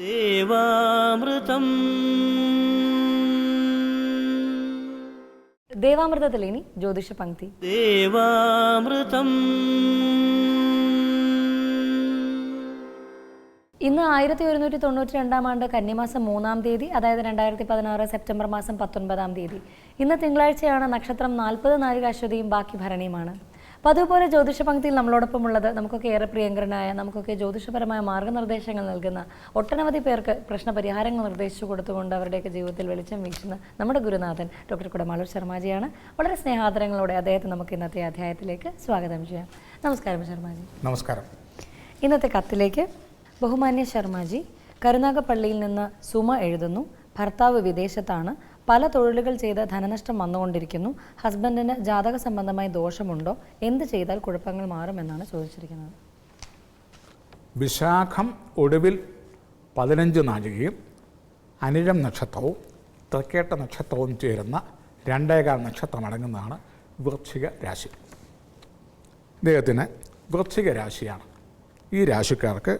ദേവാമൃതം. ദേവാമൃതത്തിൽ ഇനി ജ്യോതിഷ പങ്ക്തി. ദേവാമൃതം. ഇന്ന് ആയിരത്തി ഒരുന്നൂറ്റി തൊണ്ണൂറ്റി രണ്ടാം ആണ്ട് കന്നിമാസം മൂന്നാം തീയതി അതായത് രണ്ടായിരത്തി പതിനാറ് സെപ്റ്റംബർ മാസം പത്തൊൻപതാം തീയതി. ഇന്ന് തിങ്കളാഴ്ചയാണ് നക്ഷത്രം നാൽപ്പത് നാഴിക അശ്വതിയും ബാക്കി ഭരണിയുമാണ്. അപ്പോൾ അതുപോലെ ജ്യോതിഷ പങ്ക്തിയിൽ നമ്മളോടൊപ്പം ഉള്ളത് നമുക്കൊക്കെ ഏറെ പ്രിയങ്കരനായ നമുക്കൊക്കെ ജ്യോതിഷപരമായ മാർഗനിർദ്ദേശങ്ങൾ നൽകുന്ന ഒട്ടനവധി പേർക്ക് പ്രശ്നപരിഹാരങ്ങൾ നിർദ്ദേശിച്ചു കൊടുത്തുകൊണ്ട് അവരുടെയൊക്കെ ജീവിതത്തിൽ വെളിച്ചം വീശുന്ന നമ്മുടെ ഗുരുനാഥൻ ഡോക്ടർ കുടമാളൂർ ശർമാജിയാണ്. വളരെ സ്നേഹാദരങ്ങളോടെ അദ്ദേഹത്തെ നമുക്ക് ഇന്നത്തെ അധ്യായത്തിലേക്ക് സ്വാഗതം ചെയ്യാം. നമസ്കാരം ശർമാജി. നമസ്കാരം. ഇന്നത്തെ കത്തിലേക്ക് ബഹുമാന്യ ശർമാജി കരുനാഗപ്പള്ളിയിൽ നിന്ന് സുമ എഴുതുന്നു. ഭർത്താവ് വിദേശത്താണ്. പല തൊഴിലുകൾ ചെയ്ത് ധനനഷ്ടം വന്നുകൊണ്ടിരിക്കുന്നു. ഹസ്ബൻഡിന് ജാതക സംബന്ധമായി ദോഷമുണ്ടോ? എന്ത് ചെയ്താൽ കുഴപ്പങ്ങൾ മാറുമെന്നാണ് ചോദിച്ചിരിക്കുന്നത്. വിശാഖം ഒടുവിൽ പതിനഞ്ച് നാഴികയും അനിഴം നക്ഷത്രവും തൃക്കേട്ട നക്ഷത്രവും ചേരുന്ന രണ്ടേകാൽ നക്ഷത്രം അടങ്ങുന്നതാണ് വൃശ്ചിക രാശി. ഇദ്ദേഹത്തിന് വൃശ്ചിക രാശിയാണ്. ഈ രാശിക്കാർക്ക്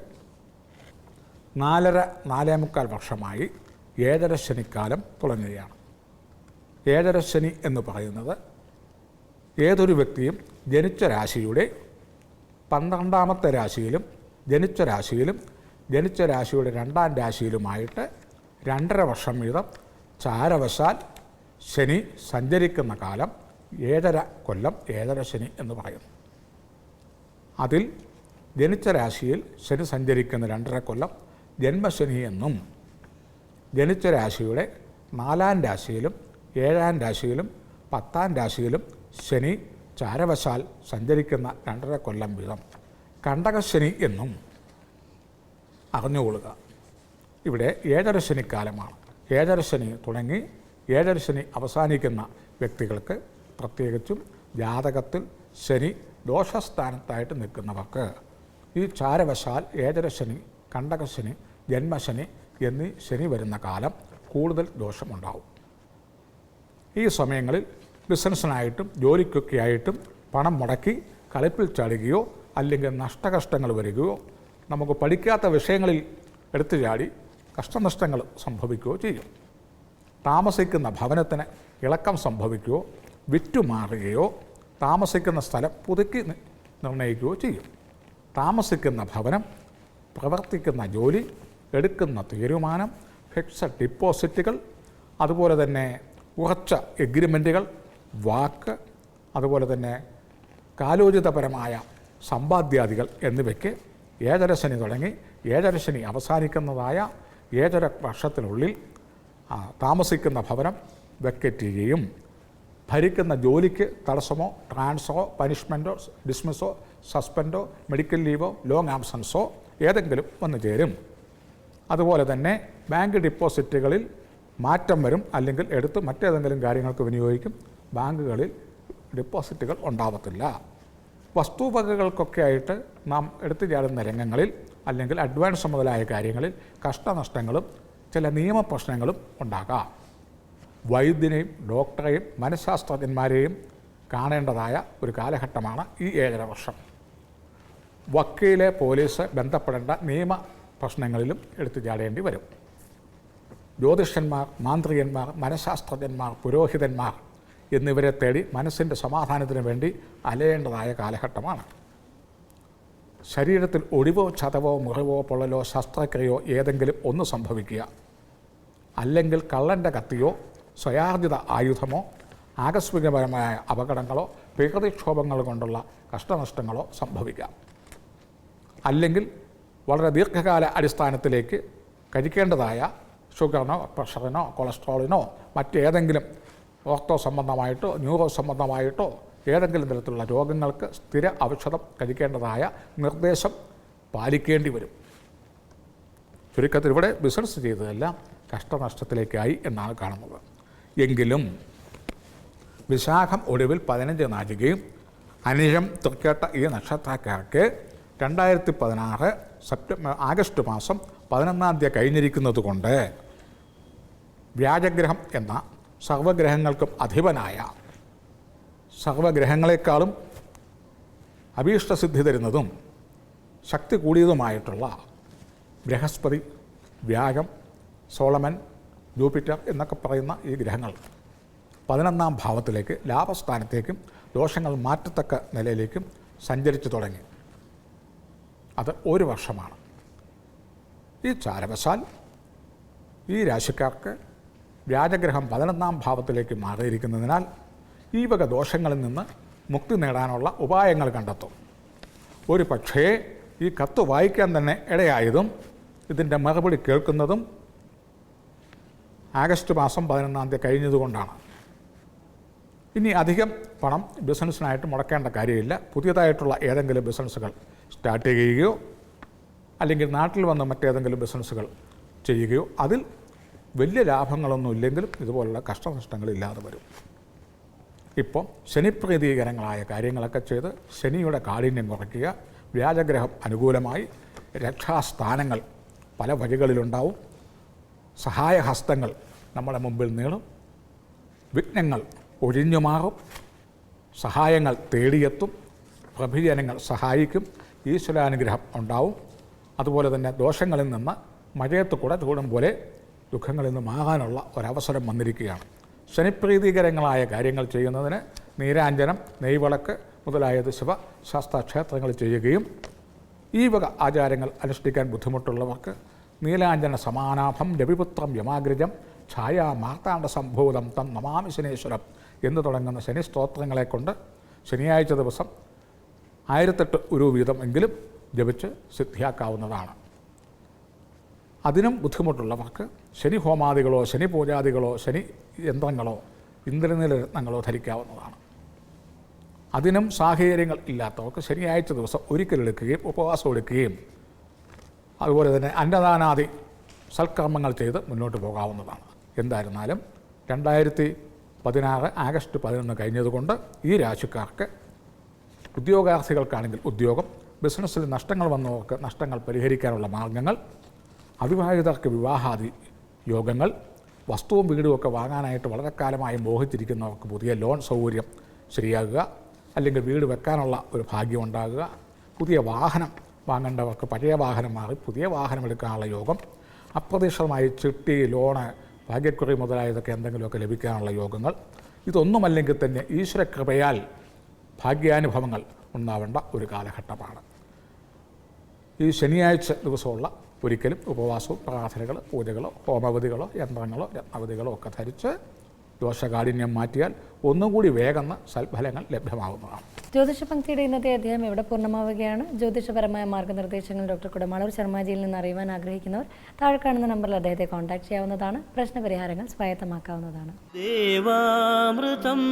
നാലര നാലേ മുക്കാൽ വർഷമായി ഏഴര ശനിക്കാലം തുടങ്ങുകയാണ്. ഏഴര ശനി എന്ന് പറയുന്നത് ഏതൊരു വ്യക്തിയും ജനിച്ച രാശിയുടെ പന്ത്രണ്ടാമത്തെ രാശിയിലും ജനിച്ച രാശിയിലും ജനിച്ച രാശിയുടെ രണ്ടാം രാശിയിലുമായിട്ട് രണ്ടര വർഷം വീതം ചാരവശാൽ ശനി സഞ്ചരിക്കുന്ന കാലം ഏഴര കൊല്ലം ഏഴര ശനി എന്ന് പറയുന്നു. അതിൽ ജനിച്ച രാശിയിൽ ശനി സഞ്ചരിക്കുന്ന രണ്ടര കൊല്ലം ജന്മശനി എന്നും ജനിച്ച രാശിയുടെ നാലാം രാശിയിലും ഏഴാം രാശിയിലും പത്താം രാശിയിലും ശനി ചാരവശാൽ സഞ്ചരിക്കുന്ന രണ്ടര കൊല്ലം വീതം. കണ്ടകശനി എന്നും അറിഞ്ഞുകൊള്ളുക ഇവിടെ ഏഴര ശനിക്കാലമാണ്. ഏഴര ശനി തുടങ്ങി ഏഴര ശനി അവസാനിക്കുന്ന വ്യക്തികൾക്ക് പ്രത്യേകിച്ചും ജാതകത്തിൽ ശനി ദോഷസ്ഥാനത്തായിട്ട് നിൽക്കുന്നവർക്ക് ഈ ചാരവശാൽ ഏഴര ശനി കണ്ടകശനി ജന്മശനി എന്നീ ശനി വരുന്ന കാലം കൂടുതൽ ദോഷമുണ്ടാവും. ഈ സമയങ്ങളിൽ ബിസിനസ്സിനായിട്ടും ജോലിക്കൊക്കെ ആയിട്ടും പണം മുടക്കി കളിപ്പിൽ ചാടുകയോ അല്ലെങ്കിൽ നഷ്ടകഷ്ടങ്ങൾ വരികയോ നമുക്ക് പഠിക്കാത്ത വിഷയങ്ങളിൽ എടുത്തു ചാടി കഷ്ടനഷ്ടങ്ങൾ സംഭവിക്കുകയോ ചെയ്യും. താമസിക്കുന്ന ഭവനത്തിന് ഇളക്കം സംഭവിക്കുകയോ വിറ്റുമാറുകയോ താമസിക്കുന്ന സ്ഥലം പുതുക്കി നിർണയിക്കുകയോ ചെയ്യും. താമസിക്കുന്ന ഭവനം പ്രവർത്തിക്കുന്ന ജോലി എടുക്കുന്ന തീരുമാനം ഫിക്സഡ് ഡിപ്പോസിറ്റുകൾ അതുപോലെ തന്നെ ഉറച്ച എഗ്രിമെന്റുകൾ വാക്ക് അതുപോലെ തന്നെ കാലോചിതപരമായ സമ്പാദ്യാദികൾ എന്നിവയ്ക്ക് ഏഴര ശനി തുടങ്ങി. ഏഴര ശനി അവസാനിക്കുന്നതായ ഏഴര വർഷത്തിനുള്ളിൽ താമസിക്കുന്ന ഭവനം വെക്കറ്റ് ചെയ്യുകയും ഭരിക്കുന്ന ജോലിക്ക് തടസ്സമോ ട്രാൻസ്ഫറോ പനിഷ്മെന്റോ ഡിസ്മിസോ സസ്പെൻഡോ മെഡിക്കൽ ലീവോ ലോങ് ആബ്സൻസോ ഏതെങ്കിലും വന്നു ചേരും അതുപോലെ തന്നെ ബാങ്ക് ഡിപ്പോസിറ്റുകളിൽ മാറ്റം വരും അല്ലെങ്കിൽ എടുത്ത് മറ്റേതെങ്കിലും കാര്യങ്ങൾക്ക് വിനിയോഗിക്കും ബാങ്കുകളിൽ ഡിപ്പോസിറ്റുകൾ ഉണ്ടാവത്തില്ല. വസ്തുവകകൾക്കൊക്കെ ആയിട്ട് നാം എടുത്തു ചാടുന്ന രംഗങ്ങളിൽ അല്ലെങ്കിൽ അഡ്വാൻസ് മുതലായ കാര്യങ്ങളിൽ കഷ്ടനഷ്ടങ്ങളും ചില നിയമപ്രശ്നങ്ങളും ഉണ്ടാകാം. വൈദ്യനെയും ഡോക്ടറെയും മനഃശാസ്ത്രജ്ഞന്മാരെയും കാണേണ്ടതായ ഒരു കാലഘട്ടമാണ് ഈ ഏഴര വർഷം. വക്കീലെ പോലീസ് ബന്ധപ്പെടേണ്ട നിയമ പ്രശ്നങ്ങളിലും എടുത്തു ചാടേണ്ടി വരും. ജ്യോതിഷന്മാർ മാന്ത്രികന്മാർ മനഃശാസ്ത്രജ്ഞന്മാർ പുരോഹിതന്മാർ എന്നിവരെ തേടി മനസ്സിന്റെ സമാധാനത്തിന് വേണ്ടി അലയേണ്ടതായ കാലഘട്ടമാണ്. ശരീരത്തിൽ ഒടിവോ ചതവോ മുറിവോ പൊള്ളലോ ശസ്ത്രക്രിയയോ ഏതെങ്കിലും ഒന്ന് സംഭവിക്കുക. അല്ലെങ്കിൽ കള്ളന്റെ കത്തിയോ സ്വയാർജിത ആയുധമോ ആകസ്മികപരമായ അപകടങ്ങളോ പ്രകൃതിക്ഷോഭങ്ങൾ കൊണ്ടുള്ള കഷ്ടനഷ്ടങ്ങളോ സംഭവിക്കാം. അല്ലെങ്കിൽ വളരെ ദീർഘകാല അടിസ്ഥാനത്തിലേക്ക് കഴിക്കേണ്ടതായ ഷുഗറിനോ പ്രഷറിനോ കൊളസ്ട്രോളിനോ മറ്റേതെങ്കിലും ഓർത്തോ സംബന്ധമായിട്ടോ ന്യൂറോ സംബന്ധമായിട്ടോ ഏതെങ്കിലും തരത്തിലുള്ള രോഗങ്ങൾക്ക് സ്ഥിര ഔഷധം കഴിക്കേണ്ടതായ നിർദ്ദേശം പാലിക്കേണ്ടി വരും. ചുരുക്കത്തിൽ ഇവിടെ ബിസിനസ് ചെയ്തതെല്ലാം കഷ്ടനഷ്ടത്തിലേക്കായി എന്നാണ് കാണുന്നത്. എങ്കിലും വിശാഖം ഒടുവിൽ പതിനഞ്ച് നാഴികയും അനിഴം തൃക്കേട്ട ഈ നക്ഷത്രക്കാർക്ക് രണ്ടായിരത്തി പതിനാറ് സെപ്റ്റംബർ ആഗസ്റ്റ് മാസം പതിനൊന്നാം തീയതി കഴിഞ്ഞിരിക്കുന്നത് കൊണ്ട് വ്യാജഗ്രഹം എന്ന സർവഗ്രഹങ്ങൾക്കും അധിപനായ സർവഗ്രഹങ്ങളെക്കാളും അഭീഷ്ടസിദ്ധി തരുന്നതും ശക്തി കൂടിയതുമായിട്ടുള്ള ബൃഹസ്പതി വ്യാഴം സോളമൻ ജൂപ്പിറ്റർ എന്നൊക്കെ പറയുന്ന ഈ ഗ്രഹങ്ങൾ പതിനൊന്നാം ഭാവത്തിലേക്ക് ലാഭസ്ഥാനത്തേക്കും ദോഷങ്ങൾ മാറ്റത്തക്ക നിലയിലേക്കും സഞ്ചരിച്ചു തുടങ്ങി. അത് ഒരു വർഷമാണ്. ഈ ചാരവശാൽ ഈ രാശിക്കാർക്ക് വ്യാജഗ്രഹം പതിനൊന്നാം ഭാവത്തിലേക്ക് മാറിയിരിക്കുന്നതിനാൽ ഈ വക ദോഷങ്ങളിൽ നിന്ന് മുക്തി നേടാനുള്ള ഉപായങ്ങൾ കണ്ടെത്തും. ഒരു പക്ഷേ ഈ കത്ത് വായിക്കാൻ തന്നെ ഇടയായതും ഇതിന്റെ മറുപടി കേൾക്കുന്നതും ആഗസ്റ്റ് മാസം പതിനൊന്നാം തീയതി കഴിഞ്ഞതുകൊണ്ടാണ്. ഇനി അധികം പണം ബിസിനസ്സിനായിട്ട് മുടക്കേണ്ട കാര്യമില്ല. പുതിയതായിട്ടുള്ള ഏതെങ്കിലും ബിസിനസ്സുകൾ സ്റ്റാർട്ട് ചെയ്യുകയോ അല്ലെങ്കിൽ നാട്ടിൽ വന്ന മറ്റേതെങ്കിലും ബിസിനസ്സുകൾ ചെയ്യുകയോ അതിൽ വലിയ ലാഭങ്ങളൊന്നും ഇല്ലെങ്കിലും ഇതുപോലുള്ള കഷ്ടനഷ്ടങ്ങളില്ലാതെ വരും. ഇപ്പോൾ ശനിപ്രീതികരങ്ങളായ കാര്യങ്ങളൊക്കെ ചെയ്ത് ശനിയുടെ കാഠിന്യം കുറയ്ക്കുക വ്യാജഗ്രഹം അനുകൂലമായി രക്ഷാസ്ഥാനങ്ങൾ പല വഴികളിലുണ്ടാവും. സഹായഹസ്തങ്ങൾ നമ്മുടെ മുമ്പിൽ നീളും. വിഘ്നങ്ങൾ ഒഴിഞ്ഞു മാറും. സഹായങ്ങൾ തേടിയെത്തും. പ്രഭുജനങ്ങൾ സഹായിക്കും. ഈശ്വരാനുഗ്രഹം ഉണ്ടാവും. അതുപോലെ തന്നെ ദോഷങ്ങളിൽ നിന്ന് മഴയത്ത് കൂടെ ചൂടും പോലെ ദുഃഖങ്ങളിൽ നിന്ന് മാറാനുള്ള ഒരവസരം വന്നിരിക്കുകയാണ്. ശനിപ്രീതികരങ്ങളായ കാര്യങ്ങൾ ചെയ്യുന്നതിന് നീരാഞ്ജനം നെയ്വിളക്ക് മുതലായത് ശിവശാസ്ത്ര ക്ഷേത്രങ്ങൾ ചെയ്യുകയും ഈ വക ആചാരങ്ങൾ അനുഷ്ഠിക്കാൻ ബുദ്ധിമുട്ടുള്ളവർക്ക് നീലാഞ്ജന സമാനാഭം രവിപുത്രം യമാഗ്രജം ഛായാ മാർത്താണ്ഡ സംഭൂതം തം നമാമി ശനീശ്വരം എന്ന് തുടങ്ങുന്ന ശനി സ്തോത്രങ്ങളെ കൊണ്ട് ശനിയാഴ്ച ദിവസം ആയിരത്തെട്ട് ഒരു വീതം എങ്കിലും ജപിച്ച് സിദ്ധിയാക്കാവുന്നതാണ്. അതിനും ബുദ്ധിമുട്ടുള്ളവർക്ക് ശനി ഹോമാദികളോ ശനി പൂജാദികളോ ശനി യന്ത്രങ്ങളോ ഇന്ദ്രനീല രത്നങ്ങളോ ധരിക്കാവുന്നതാണ്. അതിനും സാഹചര്യങ്ങൾ ഇല്ലാത്തവർക്ക് ശനിയാഴ്ച ദിവസം ഒരിക്കലെടുക്കുകയും ഉപവാസം എടുക്കുകയും അതുപോലെ തന്നെ അന്നദാനാദി സൽക്കർമ്മങ്ങൾ ചെയ്ത് മുന്നോട്ട് പോകാവുന്നതാണ്. എന്തായിരുന്നാലും രണ്ടായിരത്തി പതിനാറ് ആഗസ്റ്റ് പതിനൊന്ന് കഴിഞ്ഞതുകൊണ്ട് ഈ രാശിക്കാർക്ക് ഉദ്യോഗാർത്ഥികൾക്കാണെങ്കിൽ ഉദ്യോഗം ബിസിനസ്സിൽ നഷ്ടങ്ങൾ വന്നവർക്ക് നഷ്ടങ്ങൾ പരിഹരിക്കാനുള്ള മാർഗങ്ങൾ അവിവാഹിതർക്ക് വിവാഹാദി യോഗങ്ങൾ വസ്തുവും വീടും ഒക്കെ വാങ്ങാനായിട്ട് വളരെ കാലമായി മോഹിച്ചിരിക്കുന്നവർക്ക് പുതിയ ലോൺ സൗകര്യം ശരിയാകുക അല്ലെങ്കിൽ വീട് വെക്കാനുള്ള ഒരു ഭാഗ്യം ഉണ്ടാകുക പുതിയ വാഹനം വാങ്ങേണ്ടവർക്ക് പഴയ വാഹനം മാറി പുതിയ വാഹനം എടുക്കാനുള്ള യോഗം അപ്രതീക്ഷിതമായി ചിട്ടി ലോണ് ഭാഗ്യക്കുറി മുതലായതൊക്കെ എന്തെങ്കിലുമൊക്കെ ലഭിക്കാനുള്ള യോഗങ്ങൾ. ഇതൊന്നുമല്ലെങ്കിൽ തന്നെ ഈശ്വരകൃപയാൽ ഭാഗ്യാനുഭവങ്ങൾ ഉണ്ടാവേണ്ട ഒരു കാലഘട്ടമാണ്. ഈ ശനിയാഴ്ച ദിവസമുള്ള ഒരിക്കലും ഉപവാസവും പ്രാർത്ഥനകൾ പൂജകളോ ഹോമവതികളോ യന്ത്രങ്ങളോ രത്നവതികളോ ഒക്കെ ധരിച്ച് ദോഷകാഠിന്യം മാറ്റിയാൽ ഒന്നും കൂടി വേഗം സൽഫലങ്ങൾ ലഭ്യമാകുന്നതാണ്. ജ്യോതിഷ പങ്ക്തിയുടെ ഇന്നത്തെ അധ്യായം ഇവിടെ പൂർണമാവുകയാണ്. ജ്യോതിഷപരമായ മാർഗനിർദ്ദേശങ്ങൾ ഡോക്ടർ കുടമാളൂർ ശർമാജിയിൽ നിന്ന് അറിയുവാൻ ആഗ്രഹിക്കുന്നവർ താഴെ കാണുന്ന നമ്പറിൽ അദ്ദേഹത്തെ കോൺടാക്ട് ചെയ്യാവുന്നതാണ്. പ്രശ്നപരിഹാരങ്ങൾ സ്വായത്തമാക്കാവുന്നതാണ്. ദേവാമൃതം.